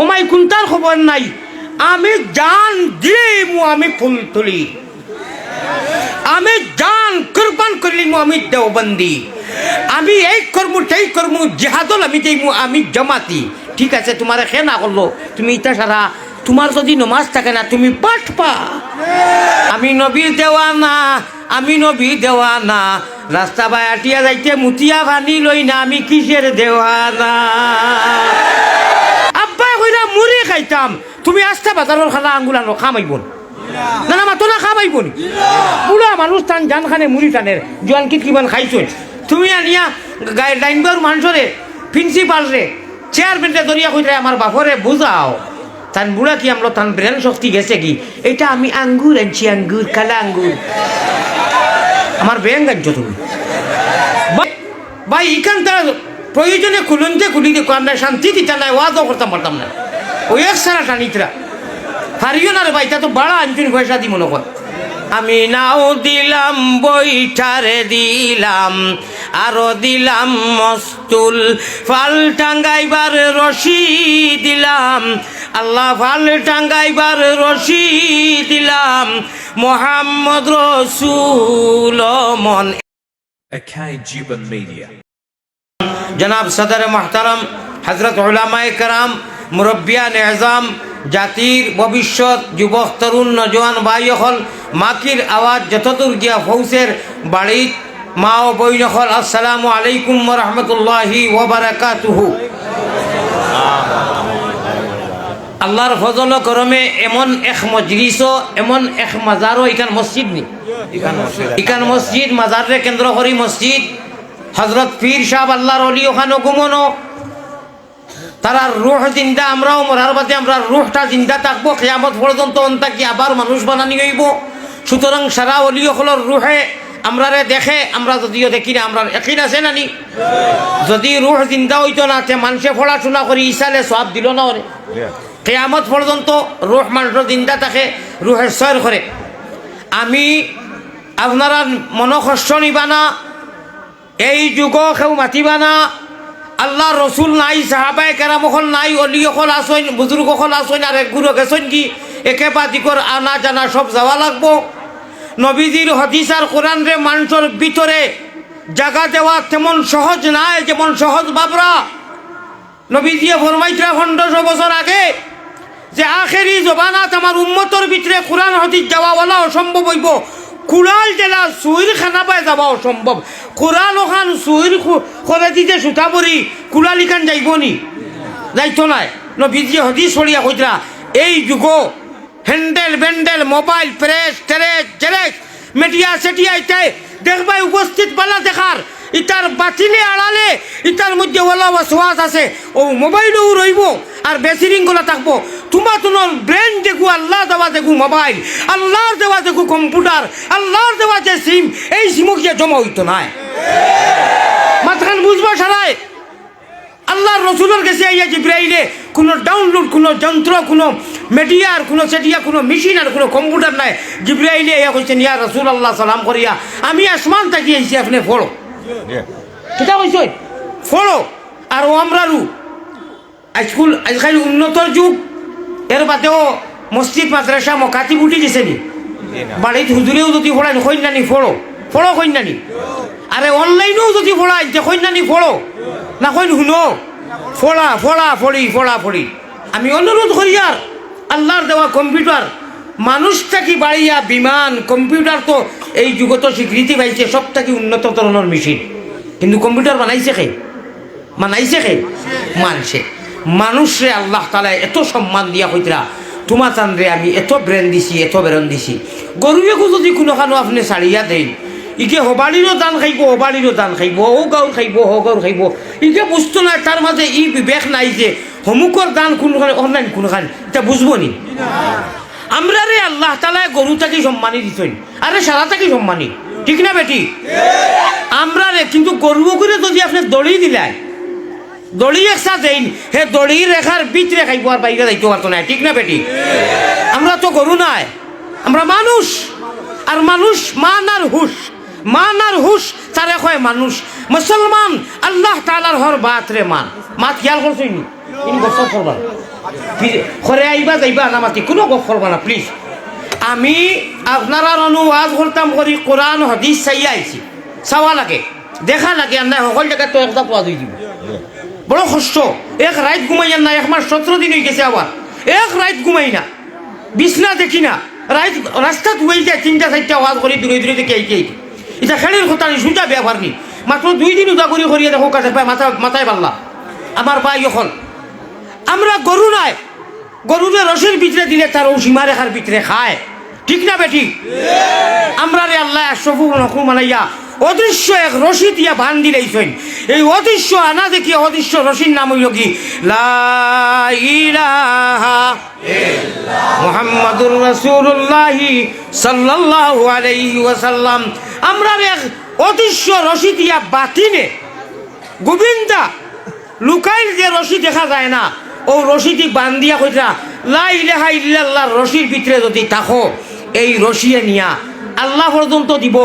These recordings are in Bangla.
ওমাই কুন্তার খবর নাই। আমি জান দিলেই মু আমি ফুল তুলি। আমি জান কুরবান করলিমু আমি দেওবন্দি। আমি এই করমু, সেই করমু, জেহাদল আমি যাইমু আমি জমাতি। ঠিক আছে, তোমার খে না করল। তুমি ইটা সারা, তোমার যদি নমাজ থাকে না, তুমি পাঠ পা। আমি নবীর দেওয়ানা, আমি নবী দেওয়ানা। রাস্তা বাই আটিয়া যাইতে মুতিয়া ভানি লই না আমি কিসের কইরা মুড়ি খাইতাম। তুমি আস্তা বাজারের খানা আঙ্গুলানো খামাইব না না মাতো না খামাইব নি বুড়া মানুষ টান জান খানে মুড়ি টানের জোয়ান কি কিমান খাইছই? তুমি আনিয়া গায়ে ডাইনবার মানুষরে প্রিন্সিপাল রে চেয়ারম্যানরে দরিয়া কইরা আমার বাপরে, বুঝাও। তান বুড়া কি আমরা তান ব্রেন শক্তি গেছে কি? এটা আমি আঙ্গুর আনছি, আঙ্গুর, কালা আঙ্গুর। আমার ব্যাং আনছো তুমি? ভাই- তার প্রয়োজনে খুলনতে খুলি দেখো আমরা শান্তি দিতে নাই ওয়াজও করতাম পারতাম না। ওই এক সারা টানিতরা হারিও না রে ভাই তা তো বাড়া আনছুন পয়সা দি মনে কর আমি নাও দিলাম বইটারে দিলাম আরও দিলাম মস্তুল। ফাল টাঙ্গাইবার রশি দিলাম আল্লাহ ফাল টাঙ্গাইবার রশি দিলাম মোহাম্মদ রসুল মন। Jiban Media. জনাব সদর মোহতারম হজরত উলামায় কারাম মুরব্বিয়ান এজাম, জাতির ভবিষ্যৎ যুবক তরুণ নজওয়ান হল মাকির আওয়াজ যতদূর গিয়া ফৌসের বাড়িত, মা ও বইন হল আসসালামু আলাইকুম রহমতুল্লাহি ওবরাকাতুহু আল্লাহর ফজল করমে এমন এক মজলিস এমন এক মাজারও ইখান মসজিদ নি ইখান মসজিদ মাজারে কেন্দ্র করি মসজিদ। হজরত পীর সাহ আল্লাহর অলি ওখানে গুমনো তারা রুহ জিন্দা, আমরাও মরার বাদে আমরা রুহটা জিন্দা থাকব খেয়ামত পর্যন্ত অন্তাকি আবার মানুষ বানানি হইব? সুতরাং সারা অলি হলর রুহে, আমরারে দেখে, আমরা যদিও দেখি না আমরা একই আছে নানি যদি রুহ জিন্দা হইতো না, তে মানুষে পড়াশোনা করি ইসালে সব দিল না ওরে। কেয়ামত পর্যন্ত রুহ মানুষের জিন্দা থাকে রুহের সয়ের করে। আমি আপনারা মনকষ্ট নিবা না এই যুগ কেউ মাতিবা না আল্লাহ রসুল নাই সাহাবাই কেরামখন নাই অলি অকল আসইন বুজুর্গ অকল আসইন আর একগুলো গেছেন কি? একে বাদিকর আনা জানা সব যাওয়া লাগবো। নবীজির হদিস আর কোরআন রে মানুষের ভিতরে জাগা দেওয়া তেমন সহজ নাই, যেমন সহজ বাবরা নবীজিয়ে ফরমাইছে পনেরোশো বছর আগে, যে আখেরি জবানাত আমার উম্মতর ভিতরে কোরআন হদিস যাওয়াওয়ালা অসম্ভব হইব। কুড়াল জেলা সুইর খানা পায় যাওয়া অসম্ভব কোরআন ওখান সুইর করে দিতে সুতা পরি কুড়ালি খান যাইব নি? যাইতো নাই? নবীজি হদিস সরিয়া কইতরা এই যুগ হ্যান্ডেল ব্যান্ডেল মোবাইল প্রেস টেরেস জেরেক্স মেটিয়া সেটিয়া ইতাই দেখবাই উপস্থিত পালা দেখার ইতার বাতিলে আড়ালে ইতার মধ্যে ওলা ওয়াস আছে। ও মোবাইলও রইব আর বেসিরিংগুলো থাকব। তোমার তোমার ব্রেন দেখু আল্লাহ দেওয়া দেখু মোবাইল আল্লাহর দেওয়া দেখু কম্পিউটার আল্লাহর দেওয়া যে সিম এই সিমও গিয়ে জমা হইতো নাই মাঝখান বুঝবা সারায় আল্লাহর রসুলের কাছে আইয়া জিব্রাইলে কোনো ডাউনলোড কোনো যন্ত্র কোনো মিডিয়ার কোনো সেটিয়া কোনো মেশিন আর কোনো কম্পিউটার নাই। জিব্রাইলে ইয়া কইছেন ইয়া রসুল আল্লাহ সালাম করিয়া আমি আসমান তাকিয়ে আইছি আপনি ফলো। কিতা কইছ ফলো। আর ও আমরারু। আজকুল আজকাল উন্নতর যুগ। এর বাদেও মসজিদ মাদ্রাসা, মকাতি উঠি দিছে নি বাড়িত হুজুরেও যদি ফোড়ায় কন্যানি ফোড়ো ফোড়ো কন্যানি আরে অনলাইনেও যদি ফোড়ায় যে কন্যানি ফোড়ো না কইন শুনো ফোড়া ফোড়া ফড়ি ফোড়া ফড়ি আমি অনুরোধ করি আর, আল্লাহর দেওয়া কম্পিউটার, মানুষটা কি বাড়িয়া বিমান, কম্পিউটার তো এই যুগত স্বীকৃতি পাইছে সব থেকে উন্নত ধরনের মেশিন। কিন্তু কম্পিউটার বানাইছে কে? মানাইছে কে? মানছে। মানুষরে আল্লাহ তালা এত সম্মান দিয়া হইতরা তোমার চান্দ্রে আমি এত ব্রেন দিছি, এত বেরন দিছি। গরুয়েকো যদি কোনোখানো আপনি ছাড়িয়া দেন ইকে হবাড়িরও দান খাইব হবাড়িরও দান খাইব, ও গাউর খাইব, হ গাউর খাইব। ইকে বুঝতো না তার মাঝে ই বিবেক নাই যে হমুকর দান কোনখানে, অনলাইন কোনখানে এটা বুঝব নি? আমরা রে আল্লাহ তালা গরু তাকে সম্মানী দিছেন আরে তাকে সম্মানী। ঠিক না বেটি? আমরা রে কিন্তু গরু করে যদি আপনি দড়ি দিলাই দড়ি একসা দেইন, হে দড়ি রেখার বিচ রেখাইব আর বাইরে যাইতে পারতো না ঠিক না বেটি? আমরা তো গরু নাই, আমরা মানুষ, আর মানুষ মান আর হুশ, মান আর হুশ তারে কয় মানুষ। মুসলমান আল্লাহ তালার হর বাত রে মান। মাত খেয়াল করছই নি ইনি গপ করবা না খরে আইবা যাইবা নামাতি কোনো গপ করবা না প্লিজ। আমি আপনারা অনুবাদ করতাম করি কোরআন হদিস চাইয়া আইছি। চাওয়া লাগে, দেখা লাগে নাই সকল জায়গায় তো একটা পোৱা দুই দিব। বড় কষ্ট। এক রাত ঘুমাই না এক মাস সতেরো দিন হয়ে গেছে আবার। এক রাত ঘুমাই না বিছনা দেখি না। রাত রাস্তাত হয়ে যায় তিনটা চারটা আওয়াজ করে দূরে দূরে দেখে এইকে এইকে এটা খেলের কথা নেই ব্যবহার নেই। মাত্র দুই দিন উদা করি করিয়ে দেখো কাছে পায় মাথা মাথায় পাল্লা আমার ভাই এখন আমরা গরু নাই। গরুরে রসের ভিতরে দিলে তার ও সীমা রেখার ভিতরে খায়। ঠিক না বেঠিক আমরা রে আল্লাহ সবু নকু মানাইয়া অদৃশ্য এক রশি দিয়া বান দিলেইছেন এই অদৃশ্য আনা দেখি অদৃশ্য রশির নাম হইল কি? মোহাম্মদুর রসুল্লাহ সাল্লাল্লাহু আলাইহি ওয়াসাল্লাম। আমরা এক অদৃশ্য রশি দিয়া বাতিনে, গোবিন্দা, লুকাইল যে রশি দেখা যায় না, ও রশিটি বান্দিয়া কইরা, লা ইলাহা ইল্লাল্লাহর রশির ভিতরে যদি থাকো, এই রশিয়ে নিয়া আল্লাহ পর্যন্ত দিব।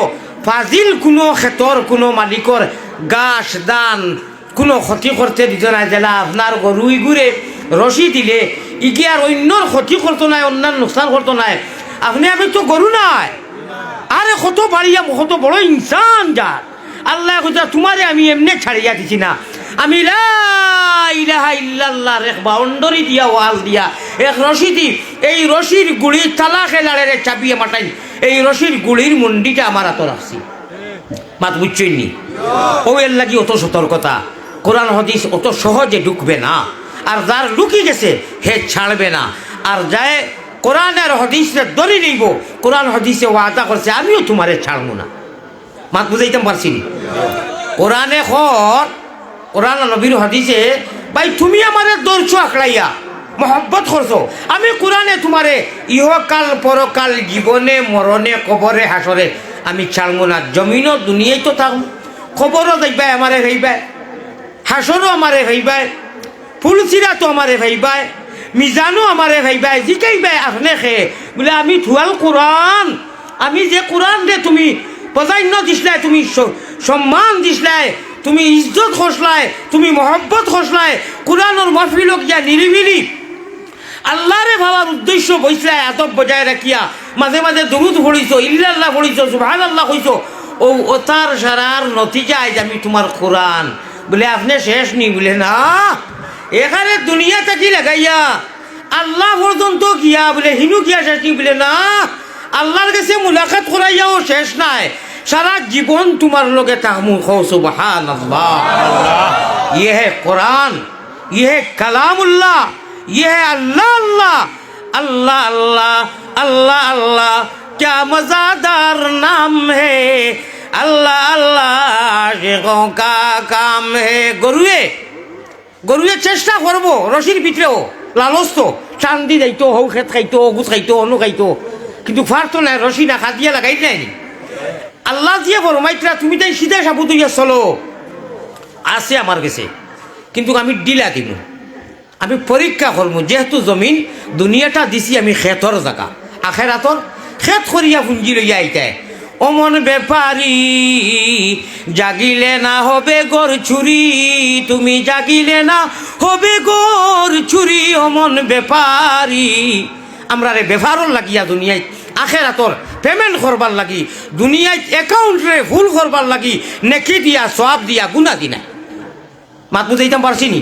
ফাজিল কোনো ক্ষেতর কোনো মালিকর গাছ, দান, কোনো ক্ষতি করতে দিত না জেলা আপনার গরুই ঘুরে রশি দিলে ইকে আর অন্যর ক্ষতি করতো নাই অন্যান্য নোকসান করতো নাই। আপনি আমি তো গরু নাই। আরে কত বাড়িয়া কত বড় ইনসান যার আল্লাহ কইতা তোমারে আমি এমনি ছাড়িয়া দিছি না। আমি লা ইলাহা ইল্লাল্লাহ এক বাউন্ডারি দিয়া ওয়াল দিয়া, এক রশি দি এই রশির গুড়ির তালা খেলারে চাপিয়ে মাটাই এই রশির গুড়ির মুন্ডিটা আমার হাতে রাখছি মাত বুঝছই নি? ও এর লাগি অত সতর্কতা। কোরআন হদিস অত সহজে ঢুকবে না। আর যার লুকি গেছে, হে ছাড়বে না। আর যায় কোরআনের হদিসে দরি নিব কোরআন হদিসে ওয়াদা করছে, আমিও তোমারে ছাড়বো না। মাত বুঝাইতে পারছি নি? কোরআনে খর, কোরআন নবীর হদিসে, ভাই, তুমি আমারে দৌড়ছো আঁকড়াইয়া মহব্বত করছ। আমি কোরআনে তোমারে ইহকাল, পরকাল, জীবনে, মরণে, কবরে, হাসরে, আমি ছাড়বো না। জমিনও দুনিয়ায় তো থাকব। খবরও দেখবাই আমারে হইবাই। হাসরও আমারে হইবাই। ফুলচিরা তো আমারে ভাইবাই মিজানো আমারে ভাইবাই জিকাইবাই আপনি খে। বলে, আমি থুয়াল কোরআন। আমি যে কোরআন দে তুমি প্রাধান্য দিসলাই তুমি সম্মান দিসলাই তুমি ইজ্জত খসলাই, তুমি মহব্বত খসলাই, কোরআনের মহফিলক যা নিরিবিলি আল্লাহরে ভাবার উদ্দেশ্য হয়েছে আদব বজায় রাখিয়া। মাঝে মাঝে দুরুদ ভরিছ ইল্লাল্লাহ ভরিছ সুভান আল্লাহ কইছ। ও ওতার সারার নতিজা আইজ আমি তোমার কোরআন। বলে, আপনি শেষ নি, বলে, না। এখানে দুনিয়া থাকি লাগাইয়া, আল্লাহ পর্যন্ত গিয়া, বলে, হিনু গিয়া শেষ নি, বলে, না। আল্লাহর কাছে মুলাকাত করাইয়াও শেষ নাই। সারা জীবন তোমার লগে তাহমু হো সুবহান আল্লাহ ইয়ে কোরআন ইয়ে কালামুল্লাহ। ये है अल्लाह अल्लाह अल्लाह अल्लाह अल्लाह अल्लाह क्या मज़ादार नाम है अल्लाह अल्लाह आशिकों का काम है গরুয়ে গরুয়ে চেষ্টা করবো রশির ভিতরেও লালস তো চান্দি যাইতো হৌ খেত খাইতো অগুত খাইতো অনু খাইতো কিন্তু ফারতো নাই রশি না খাদিয়া লাগাই নাই আল্লাহ দিয়ে বলো মাইত্রা তুমি তাই সিধা সাবুত হইয়া চলো আছে আমার কাছে কিন্তু আমি ডিলা দিব আমি পরীক্ষা করব যেহেতু জমিন দুনিয়াটা দিছি আমি খেতর জায়গা আখেরাতর খেত করিয়া পুঞ্জি লইয়া আইতায় অমন ব্যাপারি জাগিলে না হবে গোর ছুরি তুমি জাগিলে না হবে গোর ছুরি অমন ব্যাপারি আমরা রে বেফারর লাগিয়া দুনিয়ায় আখেরাতর পেমেন্ট করবার লাগি দুনিয়ায় একাউন্টরে ভুল করবার লাগি নেকি দিয়া সব দিয়া গুণা দিনা মাত বুঝাইতাম পারছি নি?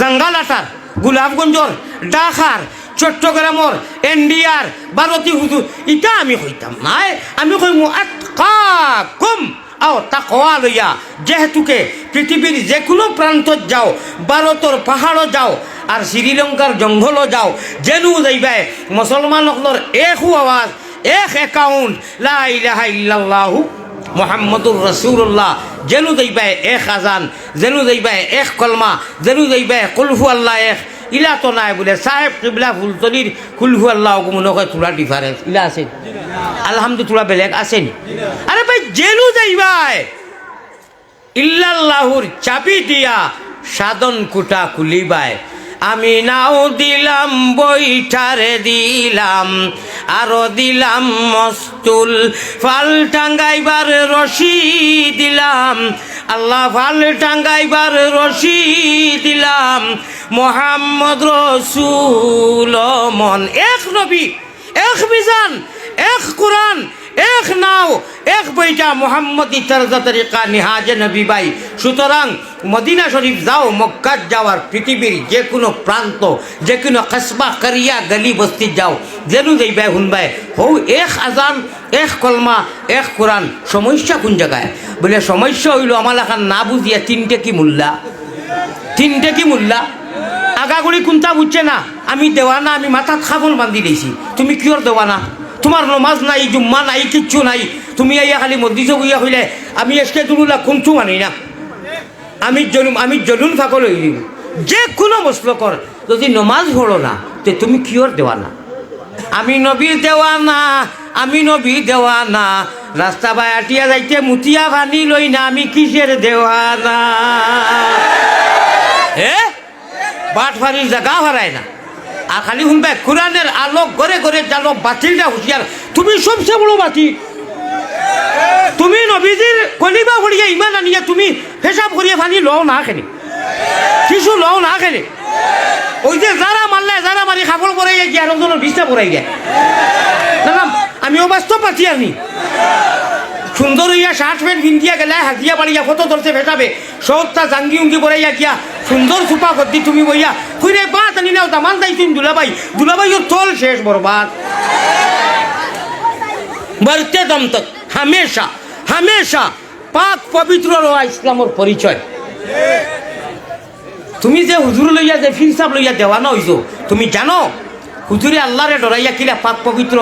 জাঙ্গালাটার গোলাপগঞ্জর ডাকার চট্টগ্রামর এনডিআর ভারতী হুজুর ইটা আমি হইতাম নাই, আমি কইমু আতকাকুম আও তাকওয়া লইয়া, যেহেতুকে পৃথিবীর যে কোনো প্রান্তত যাও ভারতর পাহাড়ও যাও আর শ্রীলঙ্কার জঙ্গলও যাও, যেনু যাইবাই মুসলমান সকলের একো আওয়াজ এক অ্যাকাউন্ট লা ইলাহা মোহাম্মদুর রসুল্লাহ যেনু যাইবাই এক আজান, যেনু যাইবাই এক কলমা, যেনু যাইবাই কুলফু আল্লাহ এক। ইলা তো নাই বোলে, সাহেব কিবলা ফুলতলির কুলহু আল্লাহ মনে হয় তোলা ডিফারেন্স ইলা আছে? আলহামদু তোলা বেলেগ আছে নি? আরে ভাই জেলু যাইবাই ইল্লাল্লাহুর চাবি দিয়া সাধন কুটা খুলিবাই আমি নাও দিলাম বইঠারে দিলাম, আরও দিলাম মস্তুল। ফাল টাঙ্গাইবার রশি দিলাম, আল্লাহ ফাল টাঙ্গাইবার রশি দিলাম। মোহাম্মদ রসুল মন, এক নবী, এক বিজান এক কোরআন এক নাও, এক বইটা মোহাম্মদ ইতারজা তরিকা নিহাজে নবী ভাই সুতরাং মদিনা শরীফ যাও মক্কাত যাওয়ার পৃথিবীর যে কোনো প্রান্ত যে কোনো কসবা, করিয়া, গলি বস্তি যাও। যেন যাইবাই শুনবাই হৌ এক আজান, এক কলমা, এক কোরআন, সমস্যা কোন জায়গায়? বলে, সমস্যা হইল আমার এখন না বুঝিয়া তিনটে কি মূল্যা তিনটে কি মূল্যা আগাগুড়ি কোনটা বুঝছে না। আমি দেওয়ানা, আমি মাথাত খাবল বান্ধি দিয়েছি তুমি কিয়র দেওয়ানা? তোমার নমাজ নাই, জুম্মা নাই, কিচ্ছু নাই। তুমি আইয়া খালি মন্দির গইয়া হইলে আমি এসকে তুলুলা কোনটু মানি না। আমি জলুম, আমি জলুন ফাকল হই দিব যে কোনো মশল কর যদি নমাজ পড়ো না, তে তুমি কিয়র দেওয়ানা আমি নবীর দেওয়ানা আমি নবী দেওয়ানা রাস্তা বাই আটিয়া যাইতে মুতিয়া ভানি লই না, আমি কিসের দেওয়ানা হে? বাটফারির জায়গা হারায় না। আর খালি শুনবে, কোরআনের আলোক গড়ে গড়ে জানো বাতিলটা হুঁশিয়ার। তুমি সবচেয়ে বড় বাতিল। তুমি নবীজির কলিবা ভরিয়ে ইমান আনিয়া তুমি হিসাব করিয়ে ফানি লও না খেলি। কিছু লও না খেলি। ওই যে যারা মারলে, যারা মারি খাবল পরাই গিয়ে আরেকজনের বিছনা পরাই যায় না আমিও বাস্তব পাচ্ছি আর সুন্দর হইয়া শার্ট প্যান্ট ভিন্দিয়া গেলে হাজিয়া বাড়িয়া ফটো ধরতে ভেটাবে। সবটা জাঙ্গি উঙ্গি বড়াইয়া গিয়া সুন্দর সুপা গদ্দি তুমি বইয়া খুঁড়ে বা তানি নাও তামান দাইছিন দুলাবাই দুলাবাইও চল শেষ বরবাদ। মরতে দম তক হামেশা হামেশা পাক পবিত্র রোয়া ইসলামর পরিচয়। তুমি যে হুজুর লইয়া, যে ফিনসাব লইয়া দেওয়া নইছো তুমি জানো, হুজুরে আল্লাহরে ডরাইয়া কিলা পাক পবিত্র।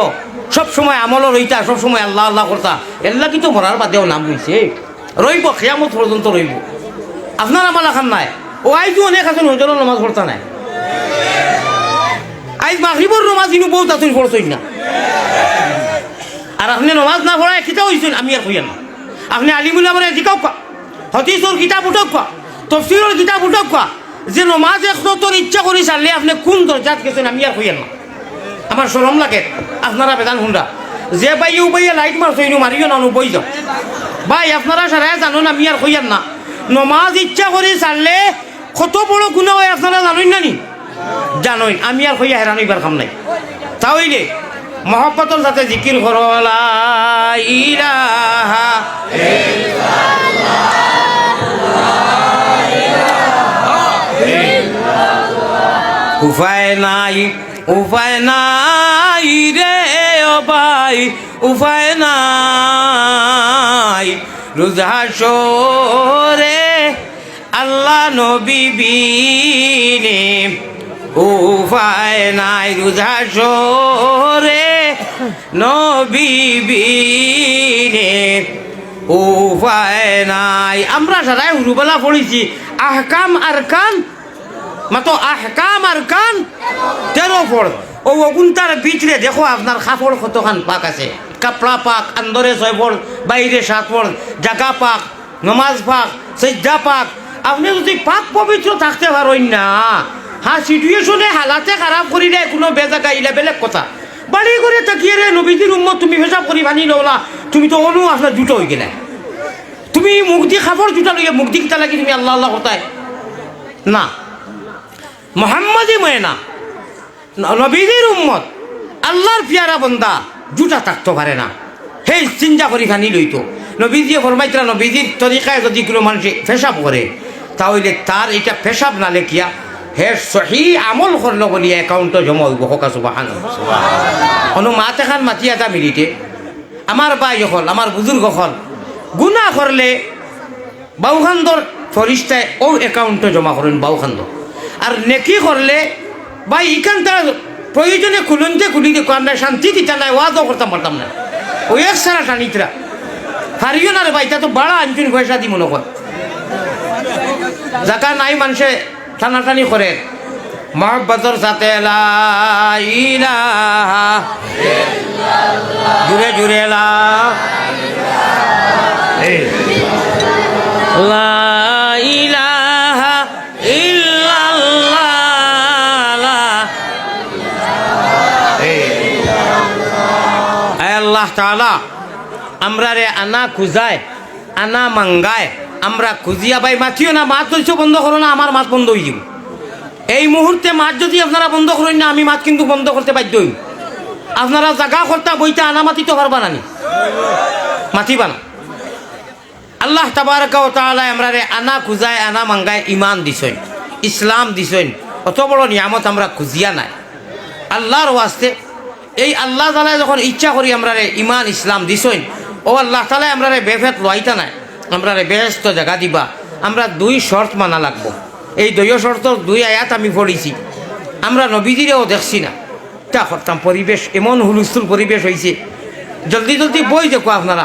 সব সময় আমল রইতা, সব সময় আল্লাহ আল্লাহ করতা। এল্লা কিন্তু মরার বাদেও নাম লইছে রইব খেয়ামত পর্যন্ত রইব। আপনার আমার এখন নাই। ও আইজু অনেক আছেন হজরের নমাজ পড়তা নাই। আইজ মাগরিবর নমাজ ইনু বহুত আছেন পড়ছই না। আর আপনি নমাজ না পড়ায় কিতাব হয়েছেন আমি আর কইয়া না। আপনি আলিমুল্লাহ মানে জিকাও কা হতিসর কিতাব উঠক কা তফসিরের কিতাব উঠক কা যে নমাজ এক ইচ্ছা করি চাললে আপনি কোন দরজাত গেছেন, আমি আর কইয়া না। আমার সরম লাগে। আপনারা বেদান শুনরা যে বাইও বাইয়া লাইট মারছো ইনু মারিও না বই যাও। ভাই, আপনারা সারাই জানুন আমি আর কইয়ার না। নমাজ ইচ্ছা করে চাললে কত বড় গুণা হয় আপনারা জানুন না নি? জানোই, আমি আর কইয়া হেরান হইবার কাম নাই। তাহলে মহব্বতর সাথে জিকির করো উপায় নাই। উপায় নাই রে ভাই, উপায় নাই। রোজা রে আল্লাহ নবী বিনে উপায় নাই। রোজা রে নবী বিনে উপায় নাই। আমরা সারাই হুরুবেলা পড়েছি, আহকাম আর কান মাতো আহকাম আর কান তেরো ফড় ও অগুন্তার ভিতরে দেখো আপনার কাপড় কতখান পাক আছে। কাপড়া পাক, আন্দরে ছয় ফড় বাইরে সাত ফড় জাগা পাক, নমাজ পাক সজ্জা পাক। আপনি যদি পাক পবিত্র থাকতে পারেন না হ্যাঁ সিচুয়েশনে হালাতে খারাপ করিলে কোনো বেজাগা ইলে বেলেগ কথা। বাড়ি করে তাকিয়ে রে নবীজির উম্মত, তুমি হিসাব করি বানি নলা তুমি তো অনু আপনার জুটো হয়ে গেলে। তুমি মুখ দিয়ে খাবার জুটা লইয়া মুখ দিয়ে কিতা লাগি তুমি আল্লাহ আল্লাহ করতায় না। মোহাম্মদই ময়না। নবীদের উম্মত। আল্লাহর পিয়ারা বন্দা জুটা থাকতে পারে না। সেই চিন্তা করি খানি লইতো। নবীজিয়ে ফরমাইতরা নবীজির তরিকায় যদি কোনো মানুষে পেশাব করে, তাহলে তার এটা পেশাব না লেখিয়া হে সহি আমল করল বলি একাউন্টে জমা হইব। হকা সুবাহান কোনো মাত এখান মাতি এটা মিলিতে আমার বাই হল আমার বুজুর্গ হল গুণা করলে বাউখান্দর ফরিস্তায় ও অ্যাকাউন্টে জমা করেন বাউখান্দ আর নেকি করলে বা ইখান তার প্রয়োজনে খুলুনতে খুলি দিয়ে আমরা শান্তি দিতে নাই ওয়াজও করতাম, পারতাম না। ওই এক সারা টানিতরা হারিও না রে ভাই, তা তো বাড়া আনছুন পয়সা দি মনে কর জাকা নাই মানুষে টানাটানি করে। মহব্বতর সাথে জুড়ে জুড়ে লা আল্লাহ তাআলা আমরা রে আনা খুঁজায়, আনা মাঙ্গায়, আমরা খুঁজিয়া পাই। মাতিও না মাছ ধরছ বন্ধ করো না, আমার মাছ বন্ধ হয়ে যাব এই মুহূর্তে মাছ যদি আপনারা বন্ধ করেন না, আমি মাছ কিন্তু বন্ধ করতে বাধ্য হই আপনারা জাগা কর্তা বইতে আনা মাতিতে পারবা না মাতিবা না। আল্লাহ তাবারকা ও তাআলা আমরা রে আনা খুঁজায়, আনা মাঙ্গায় ইমান দিছইন ইসলাম দিছইন অত বড় নিয়ামত আমরা খুঁজিয়া নাই। আল্লাহর ওয়াস্তে এই আল্লাহ তালায় যখন ইচ্ছা করি আমরা রে ইমান ইসলাম দিছইন ও আল্লাহ তালায় আমরা রে বেফেত লইতা নাই। আমরা রে বেহস্ত জায়গা দিবা। আমরা দুই শর্ত মানা লাগবো। এই দুই শর্ত, দুই আয়াত আমি পড়িছি। আমরা নবীজিরেও দেখছি না। তা করতাম পরিবেশ, এমন হুলস্থুল পরিবেশ হয়েছে জলদি জলদি বই দেখো আপনারা।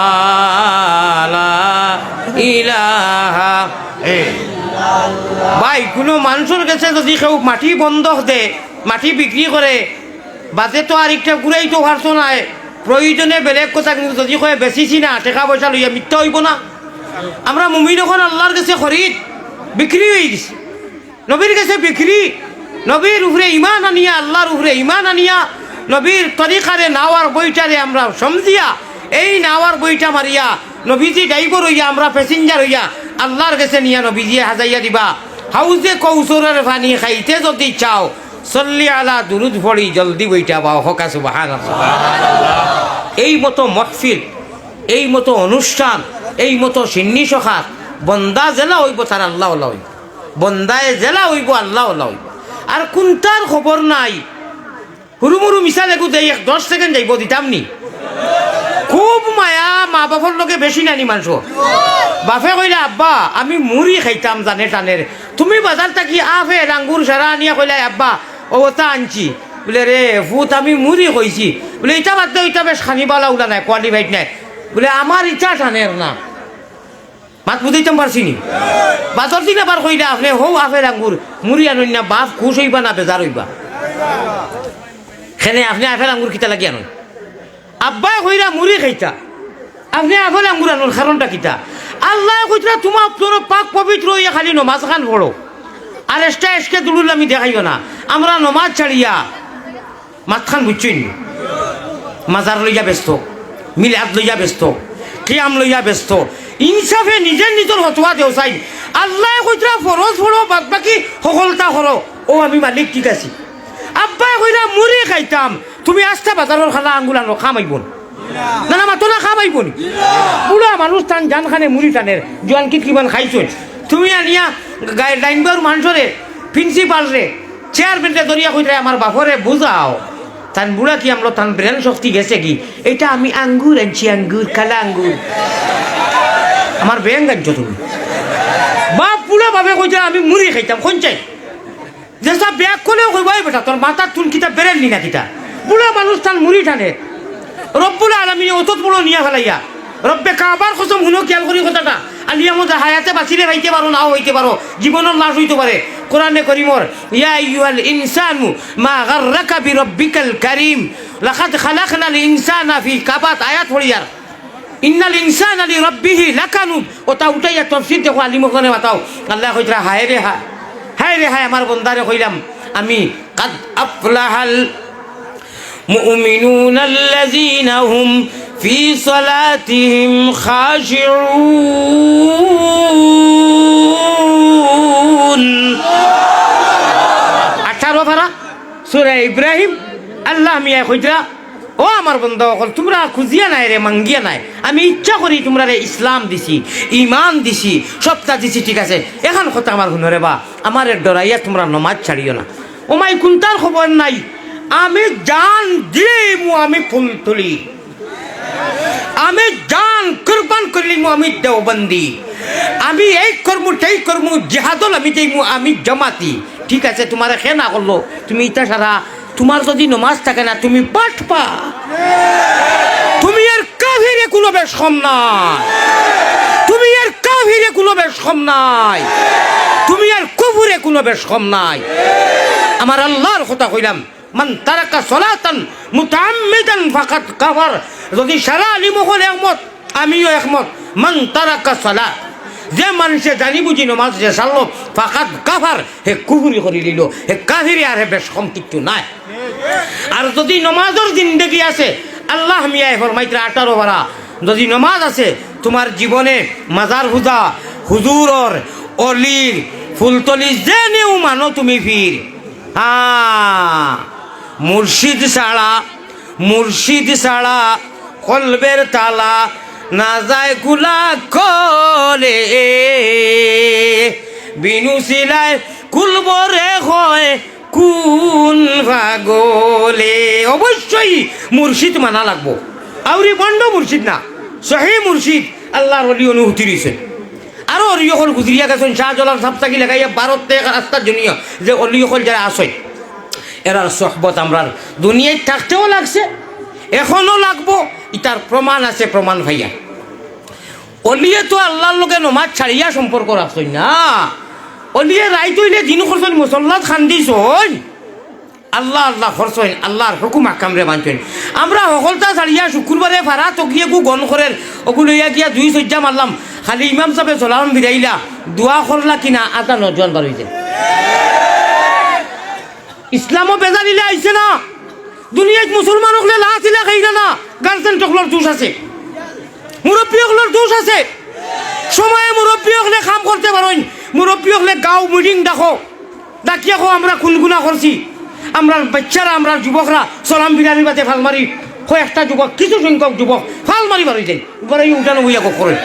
ভাই, কোনো মানুষের কাছে যদি কেউ মাটি বন্ধক দে, মাটি বিক্রি করে বাজে তো আর একটা ঘুরাই তো পারছ না প্রয়োজনে বেলেগ কথা কিন্তু যদি কয়ে বেচিছি না টাকা পয়সা লইয়া মিথ্যা হইব না। আমরা মুমিন এখন আল্লাহর কাছে খরিদ বিক্রি হয়ে গেছে। নবীর কাছে বিক্রি নবীর উপরে ইমান আনিয়া আল্লাহর উপরে ইমান আনিয়া নবীর তরিকারে নাওয়ার বইটারে আমরা সমঝিয়া, এই নাওয়ার বইটা মারিয়া, নবীজি ড্রাইভার হইয়া, আমরা প্যাসেঞ্জার হইয়া, আল্লাহর কাছে নিয়া নবীজি হাজাইয়া দিবা। হাউজে কৌশলের পানি খাইতে যদি চাও সল্লি আলা দুরুদ ফড়ি জলদি বইটা পাও হকা সুবাহান এই মতো মহফিল, এই মতো অনুষ্ঠান, এই মতো সিন্নি সখাত, বন্দা জেলা হইব তার আল্লাহ হইব। বন্দায় জেলা হইব আল্লাহ হইব। আর কোনটার খবর নাই? হুরু মুরু মিশা দেখু দেই, এক দশ সেকেন্ড যাইব দিতাম নি? খুব মায়া মা বাপর লোকে বেশি নানি মানুষ বাপে কইলে আব্বা আমি মুড়ি খাইতাম জানে টানের তুমি বাজার থাকি আফে আঙ্গুর সারা আনিয়া কইলে আব্বা ও তা আনছি। বলে রে ভূত আমি মুড়ি কইছি বলে ইটা বাদ ইটা বেশ খানিবালা উলা নাই কোয়ালিফাইড নাই। বলে আমার ইটা টানের না। মাত বুঝাইতাম পারছি নি? বাজার দিন আবার কইলে আপনি হৌ আফের আঙ্গুর মুড়ি আনুন না বাপ খুশ হইবা না বেজার হইবা। খেনে আপনি আফে আঙ্গুর কিতা লাগি আনুন আব্বাই কইরা মুড়ি খাইতা। আপনি আফের আঙ্গুর আনুন কারণটা কিতা। আল্লাহ কইতরা তোমার তোর পাক পবিত্র হইয়া খালি নমাজ খান পড়ো আর এসটা এসকে দুলুল আমি দেখাইও না। আমরা নমাজ ছাড়িয়া মাতখান বুঝছই মাজার লইয়া ব্যস্ত, মিলাদ লইয়া ব্যস্ত কিয়াম লইয়া ব্যস্ত। ইনসাফে নিজের নিজের হতুয়া দেও চাই। আল্লাহ কইতরা ফরজ ফড়ো বাদ বাকি সকলতা করো ও আমি মালিক ঠিক আছি। আব্বাই কইরা, মুড়ি খাইতাম। তুমি আস্থা বাজারের খানা আঙ্গুলানো খামাইব না। না মাতো না খামাইব নি। বুড়া মানুষ টান জান খানে মুড়ি টানের জোয়ান কি কিমান খাইছই তুমি আনিয়া গায়ে ডাইনবার মানুষরে প্রিন্সিপাল রে চেয়ারম্যানরে দরিয়া কইরা আমার বাপরে, বুঝাও, তান বুড়া কি আমরা তান ব্রেন শক্তি গেছে কি? এটা আমি আঙ্গুর আনছি, আঙ্গুর, কালা আঙ্গুর। আমার ব্যাং আনছো তুমি। বাপ, বুড়া ভাবে কইছে, আমি মুড়ি খাইতাম কোন চাই যেসা ব্যাগ করলেও কইবাই বেটা, তোর মাথার চুল কিতা বেরেন নি না কিতা বুড়া মানুষ তান মুড়ি টানে। রব্বুল আলমিনে অতত বড় নিয়া ফেলাইয়া, রব্বে, কাবার কসম শুনো, খেয়াল করি কথাটা। আলিয়া মধ্যে হায়াতে বাঁচিলে খাইতে পারো, নাও হইতে পারো জীবনের লাশ হইতে পারে। কোরআনে করিমর, ইয়া আইয়ুহাল ইনসানু মা গাররাকা বিরব্বিকাল কারীম, লাকাদ খালাকনাল ইনসানা ফি কাবাত আয়াত পড়িয়ার ইন্নাল ইনসান আলী রব্বিহি লাকানুদ ওটা উঠাইয়া তফসির দেখো আলিমখানে বাতাও আল্লাহ কইতরা, হায় রে হা, হায় রে হায় আমার বন্দারে কইলাম, আমি কাদ আফলাহাল মুমিনুন আল্লাযীনা হুম ফি সালাতিহিম খাশিউন আঠারো ভাড়া সুরা ইব্রাহিম। আল্লাহ মিয়া কইতরা ও আমার বন্ধু, অকল তোমরা খুঁজিয়া নাই রে, মাঙ্গিয়া নাই। আমি ইচ্ছা করি তোমরা রে ইসলাম দিছি ইমান দিছি, সবটা দিছি, ঠিক আছে? এখন কথা আমার শুনরে বা, আমার ডরাইয়া তোমরা নমাজ ছাড়িও না। ও মাই কোনটার খবর নাই? আমি জান দিলেই আমি ফুল তুলি। আমি জান কুরবান করলিমু, আমি দেওবন্দি। আমি এই করমু, সেই করমু, জেহাদল আমি যাইমু আমি জমাতি। ঠিক আছে, তোমার খে না করল। তুমি ইটা সারা, তোমার যদি নমাজ থাকে না, তুমি পাঠ পা। তুমি এর কাভিরে কোনো বেশ কম নাই। তুমি এর কাভিরে কোনো বেশ কম নাই। তুমি আর কুফুরে কোনো বেশ কম নাই। আমার আল্লাহর কথা কইলাম মান তারাকা সলাতান মুতাআম্মিদান ফাকাত কাফার। যদি সারা আলী মহল একমত, আমিও একমত। মান তারাকা সলাত যে মানুষে জানি বুঝি নমাজ যে সারল ফাকাত কাফার, হে কুহুরি করে দিল। হে কাহিরি আর হে বেশ কম কিচ্ছু নাই। আর যদি নমাজের জিন্দগি আছে, আল্লাহ মিয়ায় ফরমাইতে আঠারো বারা যদি নমাজ আছে, তোমার জীবনে মাজার হুদা হুজুরর, অলির ফুলতলি যে নেও মানো তুমি ফির। হ্যাঁ। মুর্শিদ ছাড়া মুর্শিদ ছাড়া কলবের তালা, না যায় কুলা কলে বিনু সিলাই কুলবরে হয় কোন ভাগলে। অবশ্যই মুর্শিদ মানা লাগবো। আউরি বন্ড মুর্শিদ না, সহি মুর্শিদ আল্লাহর অলি অনুভূতি রয়েছে আরও অলি অকল গুজরিয়া গেছেন, শাহজলাল সাপ্তাকি লাগাইয়া ভারত রাস্তার জন্য যে অলি অকল যারা আসয় এরার সহবত আমরার দুনিয়ায় থাকতেও লাগছে, এখনও লাগবো। ইটার প্রমাণ আছে, প্রমাণ ভাইয়া। অলিয়ে তো আল্লাহর লোকে নমাজ ছাড়িয়া সম্পর্ক রাখছই না। অলিয়ে রাইত হইলে দিন করছেন মুসল্লাত খান্দিছই আল্লাহ আল্লাহ খরচইন, আল্লাহর হুকুম আকামরে মানছেন আমরা সকলতা ছাড়িয়া শুক্রবারে ভাড়া তকিয়ে গু গন করেন ওগুলো ইয়া গিয়া দুই সজ্জা মারলাম। খালি ইমাম সাহেব চলাম বিরাইলা দোয়া করলা কিনা আটা নজন বার হয়েছে ইসলামও বেজারিলে আইছে না। দুনিয়াত মুসলমান হলে লাচিলে খাইরা না গার্জেন টকলর দোষ আছে। মুরব্বী হকলের দোষ আছে। সময়ে মুরব্বী হকলে কাম করতে পারেন মুরব্বী হকলে গাঁও মিটিং দেখো। ডাকিয়া কো আমরা খুনগুনা করছি আমরা বাচ্চারা, আমরা যুবকরা সলাম বিরানির বাতে ফাল মারি কয়েকটা যুবক কিছু সংখ্যক যুবক ফাল মারি বারই যায় এবারে উঠানো হইয়া করেন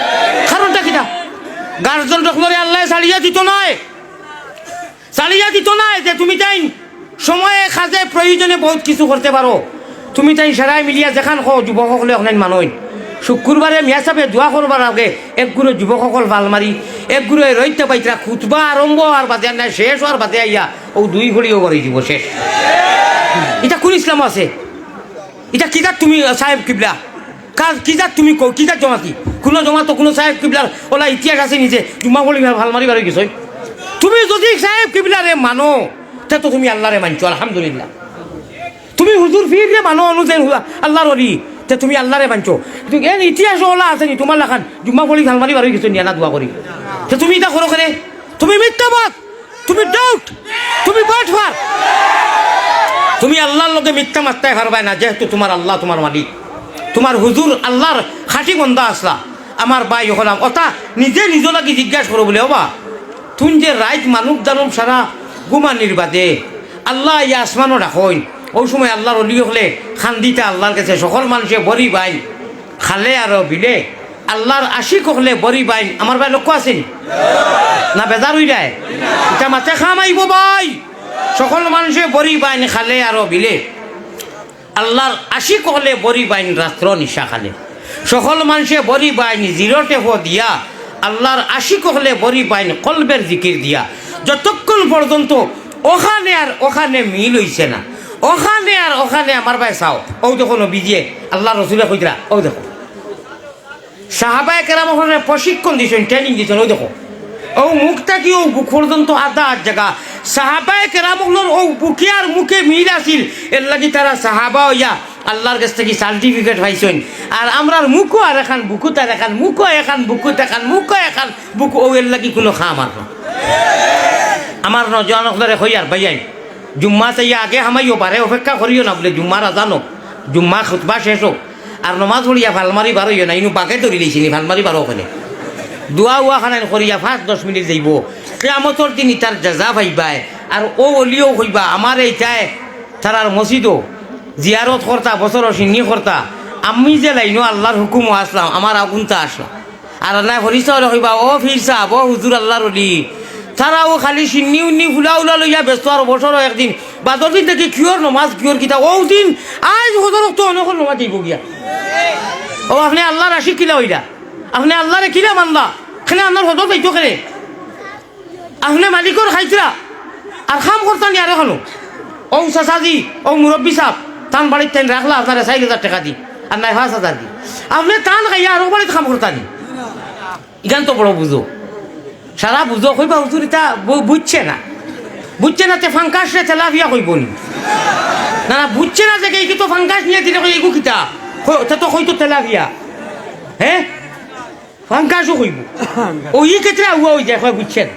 কারণটা কিটা গার্জন টকলরে আল্লাহ চালিয়া দিত নয় চালিয়া দিত নাই যে তুমি তাই সময়ে খাজে প্রয়োজনে বহুত কিছু করতে পারো। তুমি তাই সেরাই মিলিয়া যেখান কো যুৱকসকলে অনেক মানুহ শুক্ৰবাৰে মিয়া চাপে দোৱা কৰবাৰ আগে এক গুৰু যুৱকসকল ভালো মাৰি, এক গুৰুৱে ৰৈত্য পাইতৰা খুতবা আৰম্ভ হোৱাৰ বাদে নাই, শেষ হোৱাৰ বাদে আইয়া ও দুই ঘড়িও কৰি দিব শেষ। এটা কোন ইসলাম আছে? এটা কিতাব তুমি সাহেব কিবলা? কাজ কিতাব তুমি কো কিতাব জমাতি? কোনো জমাতো কোনো সাহেব কিবলার ওলা ইতিহাস আছে নিজে জুমা বলি ভালো বারো গেছই তুমি যদি সাহেব কিবলারে মানো তে তো তুমি আল্লাহরে মানছো, আলহামদুলিল্লাহ। তুমি হুজুর ফির রে মানো অনুযায়ী আল্লাহর অলি তে তুমি আল্লাহরে মানছো। এর ইতিহাস ওলা আছে নি তোমার লেখান জুম্মা বলি ভালো মারি বারো গেছো নিয়ানা দোয়া করি তে তুমি এটা করো কেনে তুমি মিথ্যাবাদ, তুমি ডাউট তুমি বাটফার তুমি আল্লাহর লগে মিথ্যা মাত্রায় পারবাই না, যেহেতু তোমার আল্লাহ তোমার মালিক। তোমার হুজুর আল্লাহর খাঁটি বন্ধা আসলা আমার বাই হলাম, অতা নিজে নিজ লাগি জিজ্ঞাসা করো বলে ওবা তুই যে রাইত মানুষ দানুম সারা গুমানির বাদে। আল্লাহ ইয়া আসমানও রাখইন ওই সময় আল্লাহর অলি হলে খান্দিতে আল্লাহর কাছে সকল মানুষে বরি বাই, খালে আর বিলে। আল্লাহর আশিক হলে বরি বাইন আমার ভাই লক্ষ্য আছেন? না বেজার হই যায়? এটা মাথে খাম আইব ভাই সকল মানুষে বরি বাইন খালে আর বিলে। আল্লাহর আশিক হলে বরি বাইন রাত্র নিশা খালে। সকল মানুষে বরি বাইন জিরো টেফ দিয়া আল্লাহর আশিক হলে বরি বাইন কলবের জিকির দিয়া। যতক্ষণ পর্যন্ত ওখানে আর ওখানে মিল হইছে না, ওখানে আর ওখানে আমার ভাই চাও ও দেখো নবীজিয়ে, আল্লাহ রসুলে কইতরা ও দেখো। সাহাবায় কেরাম ওখানে প্রশিক্ষণ দিয়েছেন ট্রেনিং দিয়েছেন ওই দেখো। ও মুখটা কি ও পর্যন্ত আধা আধ জায়গা। সাহাবায় কেরাম ও বুকে আর মুখে মিল আসিল এর লাগি তারা সাহাবা হইয়া আল্লাহর কাছ থেকে সার্টিফিকেট পাইছেন। আর আমরার মুখও আর এখান, বুকুত আর এখান, মুখও এখান, বুকুত এখান, মুখও এখান বুকু ও এর লাগি কোনো খা আমার না। আমার নজনকলে হইয়ার ভাইয়াই জুম্মা চাইয়া আগে হামাইও পারে অপেক্ষা করিও না বলে জুম্মার আজানো। জুম্মা খুতবা শেষ হোক আর নমাজ পড়িয়া ভালমারি বারোইও না ইনু বাকে ধরি দিয়েছিনি ভালমারি বারো ওখানে দোয়া উয়া খানান করিয়া পাঁচ দশ মিনিট যাইব। কেয়ামতর দিন তার জাজা ভাইবাই। আর ও অলিও হইবা আমার এইটাই তারার মসজিদও জিয়ারত কর্তা বছর সিন্নি কর্তা আমি যে লাইনো আল্লাহর হুকুম আসলাম আমার আগুনটা আসলাম আর নাই হরিসা হইবা ও ফির সাহ ও হুজুর আল্লাহর অলি। তারাও খালি সিন্নি উন্নি ফুলা উলা লইয়া ব্যস্ত আর বছরও একদিন। বাদর দিন দেখি কিয়র নমাজ কিয়র কিতা ও দিন, আজ হজরক তো অনেক নমাজ দিব গিয়া ও আপনি আল্লাহ রাশি কিলা হইলা? আপনি আল্লাহরে কিলা মানলা? খালি আপনার হজর যাইতো খেলে আপনি মালিকর খাইছিলা? আর খাম করতাম আর এখনও? ও চাচাজি ও মুরব্বী সাহ তান বাড়ির টাইম রাখলা আপনার চার হাজার টাকা দি আর নাই পাঁচ হাজার দি। আপনি টান খাইয়া আরও বাড়িতে খাম করতানি ইখান তো বড় বুঝো সারা বুঝো কইবা হুজুর বু- বুঝছে না। বুঝছে না তে ফাঙ্কাস রে তেলাভিয়া কইব নি। না না বুঝছে না যে এই তো ফাঙ্কাস নিয়ে দিলে কই এগু কিতা? কই- তে তো কইতো তেলাভিয়া হ্যাঁ ফাঙ্কাসও কইব। ওই ক্ষেত্রে আগুয়া হয়ে যায় কয় বুঝছেন